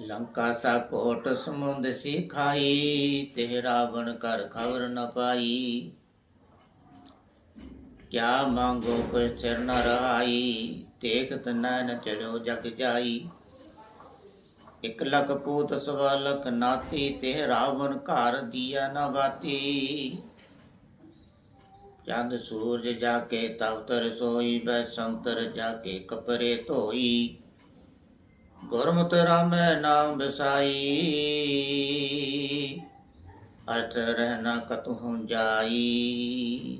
ਲੰਕਾ ਸਾ ਕੋਟ ਸਮੁੰਦ ਸੀ ਖਾਈ ਤੇ ਰਾਵਣ ਕਰ ਖਬਰ ਨ ਪਾਈ। ਕਿਆ ਮੰਗੋ ਕੋਈ ਸਿਰ ਨ ਰਹਾਈ ਦੇਖਤ ਨੈਣ ਚੜੋ ਜਗ ਜਾਈ। ਇਕ ਲਖ ਪੂਤ ਸਵਾ ਲਖ ਨਾਤੀ, ਤੇ ਰਾਵਣ ਘਰ ਦੀਆ ਨਾ ਬਾਤੀ। ਚੰਦ ਸੂਰਜ ਜਾ ਕੇ ਤਵਤਰ ਸੋਈ ਬੈ ਸੰਤਰ ਜਾ ਕੇ ਕਪਰੇ ਧੋਈ। ਗੁਰਮਤਿ ਰਾਮੈ ਨਾਮ ਵਿਸਾਈ ਅਰਥ ਰਹਿਣਾ ਕਤਹੁ ਜਾਈ।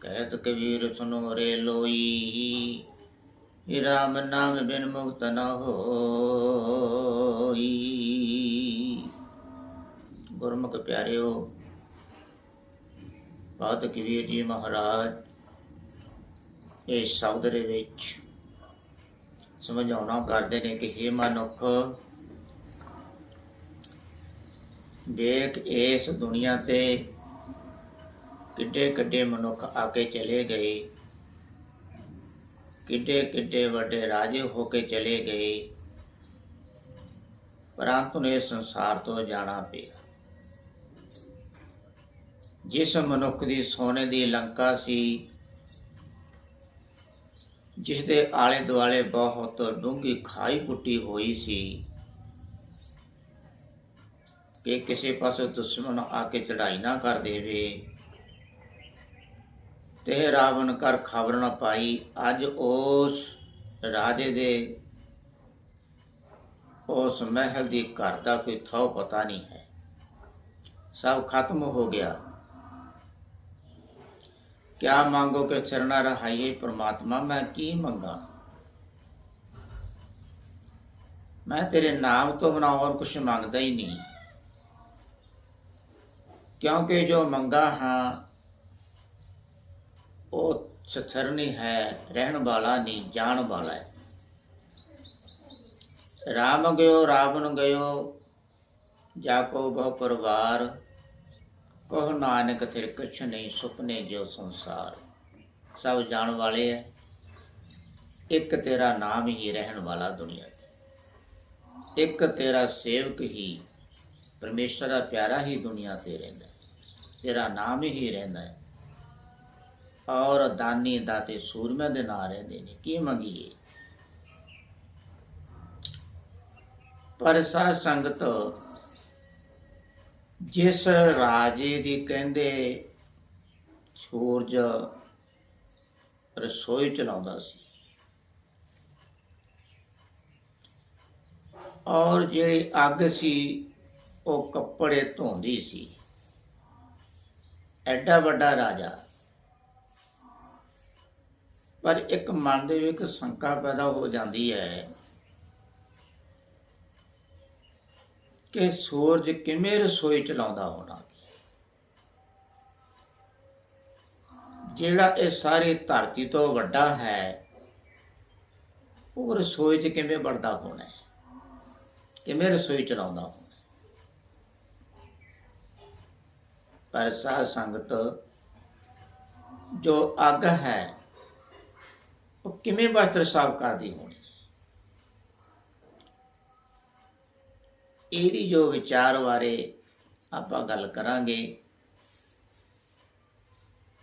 ਕਹਿਤ ਕਬੀਰ ਸੁਨੋ ਰੇ ਲੋਈ। ਏ ਰਾਮ ਨਾਮ ਬਿਨ ਮੁਕਤ ਨ ਹੋਈ। ਗੁਰਮੁਖ ਪਿਆਰਿਓ ਬਾਤ ਕਬੀਰ ਜੀ ਮਹਾਰਾਜ, ਇਹ ਸ਼ਬਦ ਦੇ ਵਿੱਚ ਸਮਝਾਉਣਾ ਕਰਦੇ ਨੇ ਕਿ हे ਮਨੁੱਖ, ਦੇਖ ਇਸ ਦੁਨੀਆ ਤੇ ਕਿੱਡੇ ਕਿੱਡੇ ਮਨੁੱਖ ਆ ਕੇ ਚਲੇ ਗਏ ਕਿੱਡੇ ਕਿੱਡੇ ਵੱਡੇ ਰਾਜੇ ਹੋ ਕੇ ਚਲੇ ਗਏ, ਪਰੰਤੂ ਨੇ ਸੰਸਾਰ ਤੋਂ ਜਾਣਾ ਪਿਆ। ਜਿਸ ਮਨੁੱਖ ਦੀ ਸੋਨੇ ਦੀ ਲੰਕਾ ਸੀ ਜਿਸ ਦੇ ਆਲੇ ਦੁਆਲੇ ਬਹੁਤ ਡੂੰਘੀ ਖਾਈ ਪੁੱਟੀ ਹੋਈ ਸੀ। ਕਿ ਕਿਸੇ ਪਾਸੇ ਦੁਸ਼ਮਣ ਆ ਕੇ ਚੜਾਈ ਨਾ ਕਰ ਦੇਵੇ। ਤੇ ਰਾਵਣ ਕਰ ਖਬਰ ਨਾ ਪਾਈ, ਅੱਜ ਉਸ ਰਾਜੇ ਦੇ ਉਸ ਮਹਿਲ ਦੀ ਘਰ ਦਾ ਕੋਈ ਥਾਂ ਪਤਾ ਨਹੀਂ ਹੈ। ਸਭ ਖਤਮ ਹੋ ਗਿਆ। ਕਿਆ ਮੰਗੋ ਕਿ ਚਰਨਾ ਰਹਾਈਏ ਪ੍ਰਮਾਤਮਾ, ਮੈਂ ਕੀ ਮੰਗਾ? ਮੈਂ ਤੇਰੇ ਨਾਮ ਤੋਂ ਬਿਨਾਂ ਹੋਰ ਕੁਝ ਮੰਗਦਾ ਹੀ ਨਹੀਂ। ਕਿਉਂਕਿ ਜੋ ਮੰਗਾ ਹਾਂ, ਉਹ ਸਥਿਰ ਨਹੀਂ ਹੈ, ਰਹਿਣ ਵਾਲਾ ਨਹੀਂ, ਜਾਣ ਵਾਲਾ ਹੈ। ਰਾਮ ਗਇਓ, ਰਾਵਣ ਗਇਓ, ਜਾਕੋ ਬਹੁ ਪਰਿਵਾਰ ਕਹੋ ਨਾਨਕ ਤੇਰੇ ਕੁਛ ਨਹੀਂ, ਸੁਪਨੇ ਜੋ ਸੰਸਾਰ। ਸਭ ਜਾਣ ਵਾਲੇ ਹੈ ਇੱਕ ਤੇਰਾ ਨਾਮ ਹੀ ਰਹਿਣ ਵਾਲਾ ਦੁਨੀਆ ਤੇ। ਇੱਕ ਤੇਰਾ ਸੇਵਕ ਹੀ, ਪਰਮੇਸ਼ਰ ਦਾ ਪਿਆਰਾ ਹੀ ਦੁਨੀਆ ਤੇ ਰਹਿੰਦਾ। ਤੇਰਾ ਨਾਮ ਹੀ ਰਹਿੰਦਾ ਹੈ ਔਰ ਦਾਨੀ ਦਾਤੇ ਸੂਰਮਿਆਂ ਦੇ ਨਾਂ ਰਹਿੰਦੇ ਨੇ। ਕੀ ਮੰਗੀਏ? ਪਰ ਸਾਧ ਸੰਗਤ ਜਿਸ ਰਾਜੇ ਦੀ ਕਹਿੰਦੇ ਸੂਰਜ ਰਸੋਈ ਚਲਾਉਂਦਾ ਸੀ। ਔਰ ਜਿਹੜੀ ਅੱਗ ਸੀ, ਉਹ ਕੱਪੜੇ ਧੋਂਦੀ ਸੀ। ਐਡਾ ਵੱਡਾ ਰਾਜਾ। ਪਰ ਇੱਕ ਮਨ ਦੇ ਵਿੱਚ ਸ਼ੰਕਾ ਪੈਦਾ ਹੋ ਜਾਂਦੀ ਹੈ ਕਿ ਸੂਰਜ ਕਿਵੇਂ ਰਸੋਈ ਚਲਾਉਂਦਾ ਹੋਣਾ? ਜਿਹੜਾ ਇਹ ਸਾਰੀ ਧਰਤੀ ਤੋਂ ਵੱਡਾ ਹੈ, ਉਹ ਰਸੋਈ 'ਚ ਕਿਵੇਂ ਵੜਦਾ ਹੋਣਾ ਹੈ? ਕਿਵੇਂ ਰਸੋਈ ਚਲਾਉਂਦਾ ਹੋਣਾ ਪਰ ਸਾਹ ਸੰਗਤ, ਜੋ ਅੱਗ ਹੈ, ਉਹ ਕਿਵੇਂ ਵਸਤਰ ਸਾਫ਼ ਕਰਦੀ ਹੋਣੀ? ਇਹਦੀ ਜੋ ਵਿਚਾਰ ਬਾਰੇ ਆਪਾਂ ਗੱਲ ਕਰਾਂਗੇ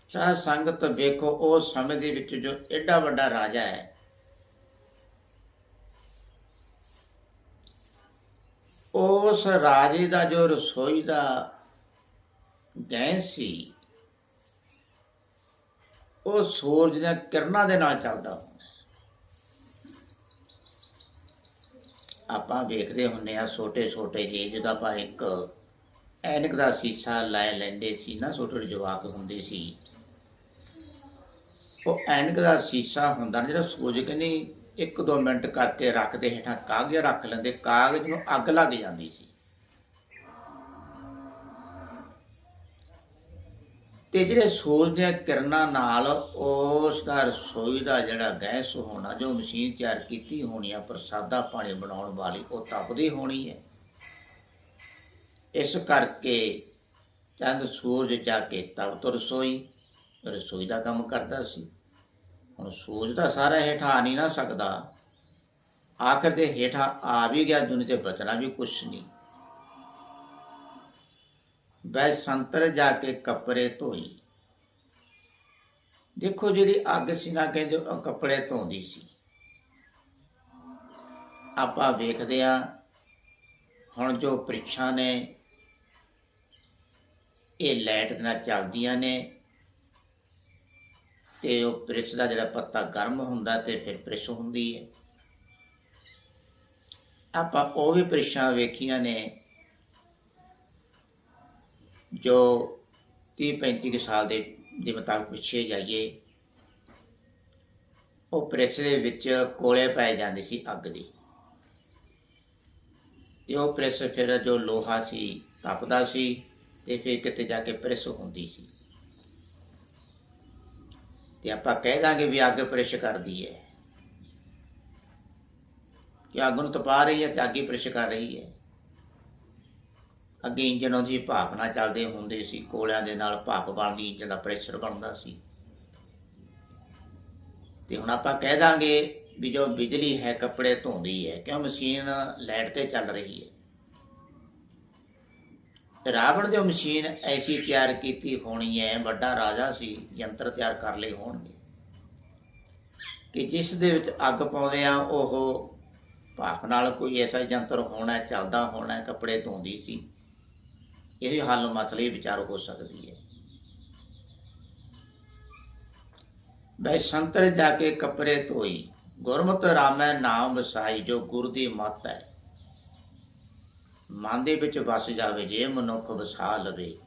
ਸਾਧ ਸੰਗਤ ਵੇਖੋ, ਉਹ ਸਮੇਂ ਦੇ ਵਿੱਚ ਜੋ ਐਡਾ ਵੱਡਾ ਰਾਜਾ ਹੈ, ਉਸ ਰਾਜੇ ਦਾ ਜੋ ਰਸੋਈ ਦਾ ਗੈਸ ਸੀ, ਉਹ ਸੂਰਜ ਦੀਆਂ ਕਿਰਨਾਂ ਦੇ ਨਾਲ ਚੱਲਦਾ ਹੁੰਦਾ ਆਪਾਂ ਵੇਖਦੇ ਹੁੰਨੇ ਆ ਛੋਟੇ ਛੋਟੇ ਜਿਹੇ ਜਦੋਂ ਆਪਾਂ ਇੱਕ ਐਨਕ ਦਾ ਸ਼ੀਸ਼ਾ ਲੈ ਲੈਂਦੇ ਸੀ ਨਾ, ਛੋਟੇ ਜਵਾਕ ਹੁੰਦੇ ਸੀ। ਉਹ ਐਨਕ ਦਾ ਸ਼ੀਸ਼ਾ ਹੁੰਦਾ ਨਾ, ਜਿਹੜਾ ਕੇ ਨਹੀਂ ਇੱਕ ਦੋ ਮਿੰਟ ਕਰਕੇ ਰੱਖਦੇ ਹੇਠਾਂ ਕਾਗਜ਼ ਰੱਖ ਲੈਂਦੇ, ਕਾਗਜ਼ ਨੂੰ ਅੱਗ ਲੱਗ ਜਾਂਦੀ ਸੀ। ਤੇ ਜਿਹੜੇ ਸੂਰਜ ਦੀਆਂ ਕਿਰਨਾਂ ਨਾਲ ਉਸ ਦਾ ਰਸੋਈ ਦਾ ਜਿਹੜਾ ਗੈਸ ਹੋਣਾ, ਜੋ ਮਸ਼ੀਨ ਤਿਆਰ ਕੀਤੀ ਹੋਣੀ ਆ, ਪ੍ਰਸਾਦਾ ਪਾਣੀ ਬਣਾਉਣ ਵਾਲੀ, ਉਹ ਤਪਦੀ ਹੋਣੀ ਹੈ। ਇਸ ਕਰਕੇ ਚੰਦ ਸੂਰਜ ਜਾ ਕੇ ਤਪ ਤੋਂ ਰਸੋਈ ਰਸੋਈ ਦਾ ਕੰਮ ਕਰਦਾ ਸੀ। ਹੁਣ ਸੂਰਜ ਦਾ ਸਾਰਾ ਹੇਠਾਂ ਆ ਨਹੀਂ ਨਾ ਸਕਦਾ। ਆਖਰ ਦੇ ਹੇਠਾਂ ਆ ਵੀ ਗਿਆ ਦੁਨੀ ਤੇ ਬਚਣਾ ਵੀ ਕੁਛ ਨਹੀਂ। ਬੈ ਸੰਤਰ ਜਾ ਕੇ ਕੱਪੜੇ ਧੋਈ। ਦੇਖੋ ਜਿਹੜੀ ਅੱਗ ਸੀ ਨਾ, ਕਹਿੰਦੇ ਉਹ ਕੱਪੜੇ ਧੋਂਦੀ ਸੀ। ਆਪਾਂ ਵੇਖਦੇ ਆ ਹੁਣ ਜੋ ਪ੍ਰੀਖਿਆ ਨੇ, ਇਹ ਲਾਈਟ ਨਾਲ ਚੱਲਦੀਆਂ ਨੇ, ਤੇ ਉਹ ਪ੍ਰਿਕਸ਼ ਦਾ ਜਿਹੜਾ ਪੱਤਾ ਗਰਮ ਹੁੰਦਾ ਤੇ ਫਿਰ ਪ੍ਰਿਸ਼ ਹੁੰਦੀ ਹੈ। ਆਪਾਂ ਉਹ ਵੀ ਪ੍ਰਿਸ਼ਾਂ ਵੇਖੀਆਂ ਨੇ ਜੋ 30 35 ਕੁ ਸਾਲ ਦੇ ਦੇ ਮੁਤਾਬਕ ਪਿੱਛੇ ਜਾਈਏ, ਉਹ ਪ੍ਰਿਕਸ਼ ਦੇ ਵਿੱਚ ਕੋਲੇ ਪਾਏ ਜਾਂਦੇ ਸੀ ਅੱਗ ਦੀ। ਤੇ ਉਹ ਪ੍ਰੈਸ ਫਿਰ ਜੋ ਲੋਹਾ ਸੀ, ਤਪਦਾ ਸੀ ਤੇ ਫਿਰ ਕਿਤੇ ਜਾ ਕੇ ਪ੍ਰੈਸ ਹੁੰਦੀ ਸੀ। ਤੇ ਆਪਾਂ ਕਹਿ ਦਾਂਗੇ ਵੀ ਅੱਗ ਪ੍ਰੈਸ ਕਰਦੀ ਹੈ। ਕਿ ਅੱਗ ਨੂੰ ਤਪਾ ਰਹੀ ਹੈ ਤੇ ਅੱਗ ਹੀ ਪ੍ਰੈਸ ਕਰ ਰਹੀ ਹੈ। ਅੱਗੇ ਇੰਜਣਾਂ ਦੀ ਭਾਪ ਨਾਲ ਚੱਲਦੇ ਹੁੰਦੇ ਸੀ, ਕੋਲਿਆਂ ਦੇ ਨਾਲ ਭਾਪ ਬਣਦੀ ਇੰਜਣ ਦਾ ਪ੍ਰੈਸ਼ਰ ਬਣਦਾ ਸੀ। ਤੇ ਹੁਣ ਆਪਾਂ ਕਹਿ ਦਾਂਗੇ ਵੀ ਜੋ ਬਿਜਲੀ ਹੈ, ਕੱਪੜੇ ਧੋਂਦੀ ਹੈ, ਕਿਉਂ ਮਸ਼ੀਨ ਲਾਈਟ ਤੇ ਚੱਲ ਰਹੀ ਹੈ? ਰਾਵਣ ਜੋ ਮਸ਼ੀਨ ਐਸੀ ਤਿਆਰ ਕੀਤੀ ਹੋਣੀ ਹੈ, ਵੱਡਾ ਰਾਜਾ ਸੀ, ਯੰਤਰ ਤਿਆਰ ਕਰ ਲਏ ਹੋਣਗੇ। ਕਿ ਜਿਸ ਦੇ ਵਿੱਚ ਅੱਗ ਪਾਉਂਦੇ ਆ, ਉਹ ਭਾਪ ਨਾਲ ਕੋਈ ਐਸਾ ਯੰਤਰ ਹੋਣਾ, ਚੱਲਦਾ ਹੋਣਾ, ਕੱਪੜੇ ਧੋਂਦੀ ਸੀ। ਇਹ ਹੱਲ ਮਸਲੇ ਵਿਚਾਰ ਹੋ ਸਕਦੀ ਹੈ। ਬੈ ਸੰਤਰ ਜਾ ਕੇ ਕੱਪੜੇ ਧੋਈ, ਗੁਰਮਤਿ ਰਾਮੈ ਨਾਮ ਵਸਾਈ, ਜੋ ਗੁਰ ਦੀ ਮੱਤ ਹੈ। ਮਨ ਦੇ ਵਿੱਚ ਵਸ ਜਾਵੇ, ਜੇ ਮਨੁੱਖ ਵਸਾ ਲਵੇ।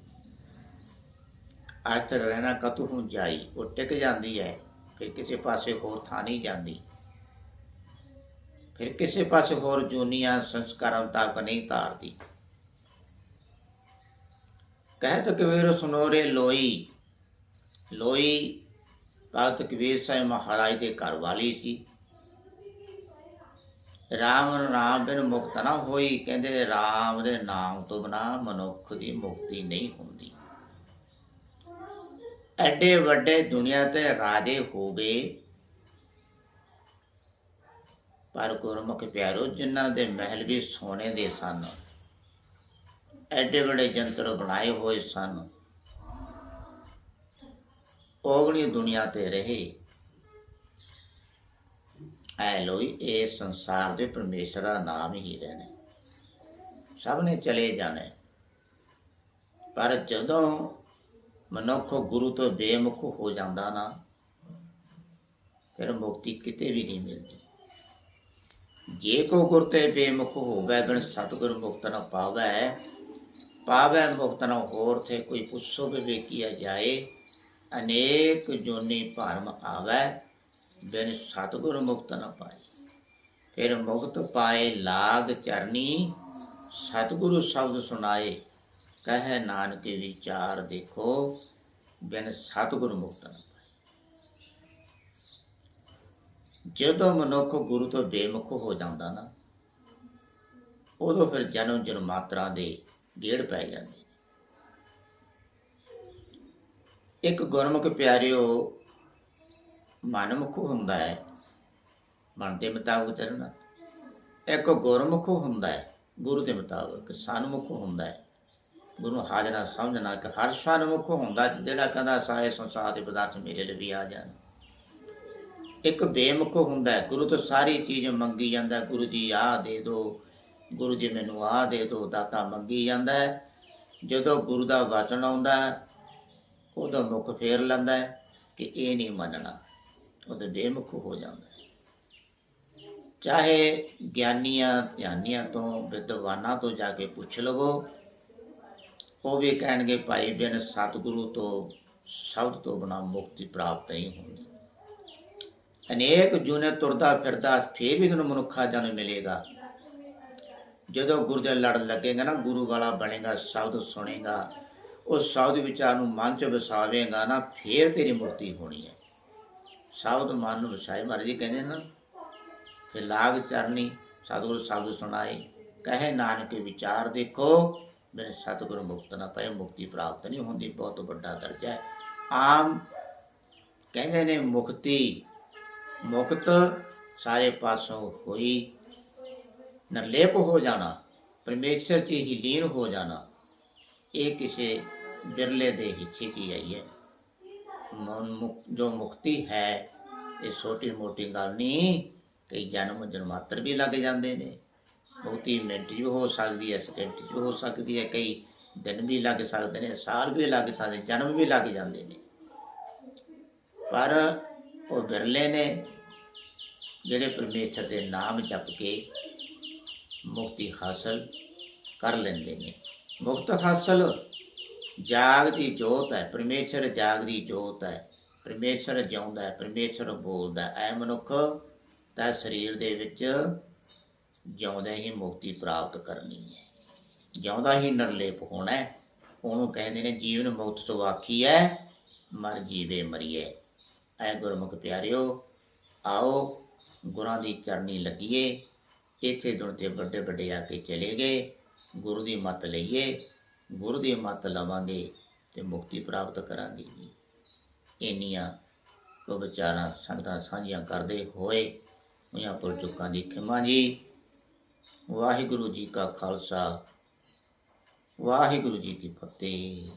ਆਸਤਰ ਰਹਿਣਾ ਕਤੂ ਨੂੰ ਜਾਈ, ਉਹ ਟਿਕ ਜਾਂਦੀ ਹੈ, ਫਿਰ ਕਿਸੇ ਪਾਸੇ ਹੋਰ ਥਾਂ ਨਹੀਂ ਜਾਂਦੀ। ਫਿਰ ਕਿਸੇ ਪਾਸੇ ਹੋਰ ਜੂਨੀਆਂ ਸੰਸਕਾਰਾਂ ਤੱਕ ਨਹੀਂ ਤਾਰਦੀ। ਕਹਿਤ ਕਬੀਰ ਸੁਨੋਰੇ ਲੋਈ। ਲੋਈ ਭਗਤ ਕਬੀਰ ਸਾਹਿਬ ਮਹਾਰਾਜ ਦੇ ਘਰ ਵਾਲੀ ਸੀ। ਰਾਮ ਨਾਮ ਬਿਨ ਮੁਕਤ ਨਾ ਹੋਈ, ਕਹਿੰਦੇ ਰਾਮ ਦੇ ਨਾਮ ਤੋਂ ਬਿਨਾ ਮਨੁੱਖ ਦੀ ਮੁਕਤੀ ਨਹੀਂ ਹੁੰਦੀ। ਐਡੇ ਵੱਡੇ ਦੁਨੀਆ ਤੇ ਰਾਜੇ ਹੋ ਗਏ। ਪਰ ਗੁਰਮੁਖ ਪਿਆਰੋ, ਜਿਨ੍ਹਾਂ ਦੇ ਮਹਿਲ ਵੀ ਸੋਨੇ ਦੇ ਸਨ ਐਡੇ ਵੱਡੇ ਜੰਤਰ ਬਣਾਏ ਹੋਏ ਸਨ। ਔਗਣੀ ਦੁਨੀਆ ਤੇ ਰਹੇ। ਐ ਲੋਈ ਇਹ ਸੰਸਾਰ ਦੇ ਪਰਮੇਸ਼ਰ ਦਾ ਨਾਮ ਹੀ ਰਹਿਣਾ। ਸਭ ਨੇ ਚਲੇ ਜਾਣਾ। ਪਰ ਜਦੋਂ ਮਨੁੱਖ ਗੁਰੂ ਤੋਂ ਬੇਮੁਖ ਹੋ ਜਾਂਦਾ ਨਾ, ਫਿਰ ਮੁਕਤੀ ਕਿਤੇ ਵੀ ਨਹੀਂ ਮਿਲਦੀ। ਜੇ ਕੋ ਗੁਰ ਤੇ ਬੇਮੁਖ ਹੋਵੇ ਬਿਨ ਸਤਿਗੁਰ ਮੁਕਤ ਨਾ ਪਾਵੇ ਪਾਵੈ ਮੁਕਤ ਨਾ ਹੋਰ ਤੇ ਕੋਈ ਪੁੱਛੋ ਵੀ ਵੇਖਿਆ ਜਾਏ, ਅਨੇਕ ਜੋਨੀ ਭਰਮ ਆਵੈ, ਬਿਨ ਸਤਿਗੁਰ ਮੁਕਤ ਨ ਪਾਏ। ਫਿਰ ਮੁਕਤ ਪਾਏ ਲਾਗ ਚਰਨੀ, ਸਤਿਗੁਰੂ ਸ਼ਬਦ ਸੁਣਾਏ, ਕਹੇ ਨਾਨਕ ਵਿਚਾਰ ਦੇਖੋ, ਬਿਨ ਸਤਿਗੁਰ ਮੁਕਤ ਨ ਪਾਏ। ਜਦੋਂ ਮਨੁੱਖ ਗੁਰੂ ਤੋਂ ਬੇਮੁਖ ਹੋ ਜਾਂਦਾ ਨਾ, ਉਦੋਂ ਫਿਰ ਜਨਮ ਜਨਮਾਤਰਾ ਦੇ ਗੇੜ ਪੈ ਜਾਂਦੇ। ਇੱਕ ਗੁਰਮੁਖ ਪਿਆਰਿਓ, ਮਨਮੁਖ ਹੁੰਦਾ ਹੈ। ਮਨ ਦੇ ਮੁਤਾਬਕ ਚੱਲਣਾ ਇੱਕ ਗੁਰਮੁਖ ਹੁੰਦਾ ਹੈ, ਗੁਰੂ ਦੇ ਮੁਤਾਬਕ ਸਨਮੁਖ ਹੁੰਦਾ ਹੈ। ਗੁਰੂ ਨੂੰ ਹਾਜ਼ਰਾ ਸਮਝਣਾ ਕਿ ਹਰ ਸਨਮੁਖ ਹੁੰਦਾ ਜਿਹੜਾ ਕਹਿੰਦਾ ਸਾਰੇ ਸੰਸਾਰ ਦੇ ਪਦਾਰਥ ਮੇਰੇ ਲਈ ਵੀ ਆ ਜਾਣ। ਇੱਕ ਬੇਮੁਖ ਹੁੰਦਾ ਹੈ, ਗੁਰੂ ਤੋਂ ਸਾਰੀ ਚੀਜ਼ ਮੰਗੀ ਜਾਂਦਾ ਗੁਰੂ ਜੀ ਆ ਦੇ ਦੋ ਗੁਰੂ ਜੀ ਮੈਨੂੰ ਆ ਦੇ ਦੋ, ਦਾਤਾ ਮੰਗੀ ਜਾਂਦਾ ਹੈ। ਜਦੋਂ ਗੁਰੂ ਦਾ ਵਚਨ ਆਉਂਦਾ ਉਹਦਾ ਮੁਖ ਫੇਰ ਲੈਂਦਾ ਹੈ ਕਿ ਇਹ ਨਹੀਂ ਮੰਨਣਾ। ਉਹਦੇ ਬੇਮੁਖ ਹੋ ਜਾਂਦਾ ਹੈ। ਚਾਹੇ ਗਿਆਨੀਆਂ, ਧਿਆਨੀਆਂ ਤੋਂ, ਵਿਦਵਾਨਾਂ ਤੋਂ ਜਾ ਕੇ ਪੁੱਛ ਲਵੋ, ਉਹ ਵੀ ਕਹਿਣਗੇ, ਭਾਈ, ਬਿਨ ਸਤਿਗੁਰੂ ਤੋਂ ਸ਼ਬਦ ਤੋਂ ਬਿਨਾ ਮੁਕਤੀ ਪ੍ਰਾਪਤ ਨਹੀਂ ਹੁੰਦੀ ਅਨੇਕ ਜੁਨੇ ਤੁਰਦਾ ਫਿਰਦਾ, ਫੇਰ ਵੀ ਤੁਹਾਨੂੰ ਮਨੁੱਖਾ ਜਨ ਮਿਲੇਗਾ। ਜਦੋਂ ਗੁਰੂ ਦੇ ਲੜ ਲੱਗੇਗਾ ਨਾ, ਗੁਰੂ ਵਾਲਾ ਬਣੇਗਾ ਸ਼ਬਦ ਸੁਣੇਗਾ, ਉਹ ਸ਼ਬਦ ਵਿਚਾਰ ਨੂੰ ਮਨ ਚ ਵਸਾਵੇਂਗਾ ਨਾ, ਫੇਰ ਤੇਰੀ ਮੁਕਤੀ ਹੋਣੀ ਹੈ। ਸ਼ਬਦ ਮਨ ਨੂੰ ਵਸਾਏ, ਮਹਾਰਾਜ ਜੀ ਕਹਿੰਦੇ ਨਾ ਫਿਰ ਲਾਗ ਚਰਨੀ, ਸਤਿਗੁਰੂ ਸ਼ਬਦ ਸੁਣਾਏ, ਕਹੇ ਨਾਨਕ ਵਿਚਾਰ ਦੇਖੋ, ਮੇਰੇ ਸਤਿਗੁਰ ਮੁਕਤ ਨਾ ਪਏ, ਮੁਕਤੀ ਪ੍ਰਾਪਤ ਨਹੀਂ ਹੁੰਦੀ, ਬਹੁਤ ਵੱਡਾ ਦਰਜਾ ਹੈ। ਆਮ ਕਹਿੰਦੇ ਨੇ ਮੁਕਤੀ, ਮੁਕਤ ਸਾਰੇ ਪਾਸੋਂ ਹੋਈ ਨਿਰਲੇਪ ਹੋ ਜਾਣਾ, ਪਰਮੇਸ਼ਰ 'ਚ ਹੀ ਲੀਨ ਹੋ ਜਾਣਾ, ਇਹ ਕਿਸੇ ਬਿਰਲੇ ਦੇ ਹਿੱਸੇ 'ਚ ਹੀ ਆਈ ਹੈ। ਮਨ ਜੋ ਮੁਕਤੀ ਹੈ, ਇਹ ਛੋਟੀ ਮੋਟੀ ਗੱਲ ਨਹੀਂ, ਕਈ ਜਨਮ ਜਨਮਾਤਰ ਵੀ ਲੱਗ ਜਾਂਦੇ ਨੇ। ਬਹੁਤੀ ਮਿੰਟ 'ਚ ਵੀ ਹੋ ਸਕਦੀ ਹੈ, ਸਕਿੰਟ 'ਚ ਵੀ ਹੋ ਸਕਦੀ ਹੈ, ਕਈ ਦਿਨ ਵੀ ਲੱਗ ਸਕਦੇ ਨੇ, ਸਾਲ ਵੀ ਲੱਗ ਸਕਦੇ, ਜਨਮ ਵੀ ਲੱਗ ਜਾਂਦੇ ਨੇ। ਪਰ ਉਹ ਬਿਰਲੇ ਨੇ, ਜਿਹੜੇ ਪਰਮੇਸ਼ਰ ਦੇ ਨਾਮ ਜਪ ਕੇ ਮੁਕਤੀ ਹਾਸਲ ਕਰ ਲੈਂਦੇ ਨੇ। ਮੁਕਤ ਹਾਸਲ ਜਾਗ ਦੀ ਜੋਤ ਹੈ, ਪਰਮੇਸ਼ਰ ਜਾਗਦੀ ਜੋਤ ਹੈ। ਪਰਮੇਸ਼ਰ ਜਿਉਂਦਾ ਹੈ, ਪਰਮੇਸ਼ਰ ਬੋਲਦਾ ਹੈ। ਐ ਮਨੁੱਖ ਤਾਂ ਸਰੀਰ ਦੇ ਵਿੱਚ ਜਿਉਂਦਾ ਹੀ ਮੁਕਤੀ ਪ੍ਰਾਪਤ ਕਰਨੀ ਹੈ। ਜਿਉਂਦਾ ਹੀ ਨਿਰਲੇਪ ਹੋਣਾ ਹੈ। ਉਹਨੂੰ ਕਹਿੰਦੇ ਨੇ, ਜੀਵਨ ਮੁਕਤ ਸੁਆਖੀ ਹੈ, ਮਰ ਜੀਵੇ ਮਰੀਏ। ਐ ਗੁਰਮੁਖ ਪਿਆਰਿਓ, ਆਓ ਗੁਰਾਂ ਦੀ ਚਰਨੀ ਲੱਗੀਏ। ਇੱਥੇ ਦੁਨ ਤੇ ਵੱਡੇ ਵੱਡੇ ਆ ਕੇ ਚਲੇ ਗਏ, ਗੁਰੂ ਦੀ ਮੱਤ ਲਈਏ, ਗੁਰੂ ਦੀ ਮੱਤ ਲਵਾਂਗੇ ਤੇ ਮੁਕਤੀ ਪ੍ਰਾਪਤ ਕਰਾਂਗੇ ਜੀ। ਇੰਨੀਆਂ ਕੋ ਵਿਚਾਰਾਂ ਸੰਗਤਾਂ ਸਾਂਝੀਆਂ ਕਰਦੇ ਹੋਏ ਉਹਨਾਂ ਪੁਰ ਚੁੱਕਾਂ ਦੀ ਖਿਮਾ ਜੀ। ਵਾਹਿਗੁਰੂ ਜੀ ਕਾ ਖਾਲਸਾ, ਵਾਹਿਗੁਰੂ ਜੀ ਕੀ ਫਤਿਹ।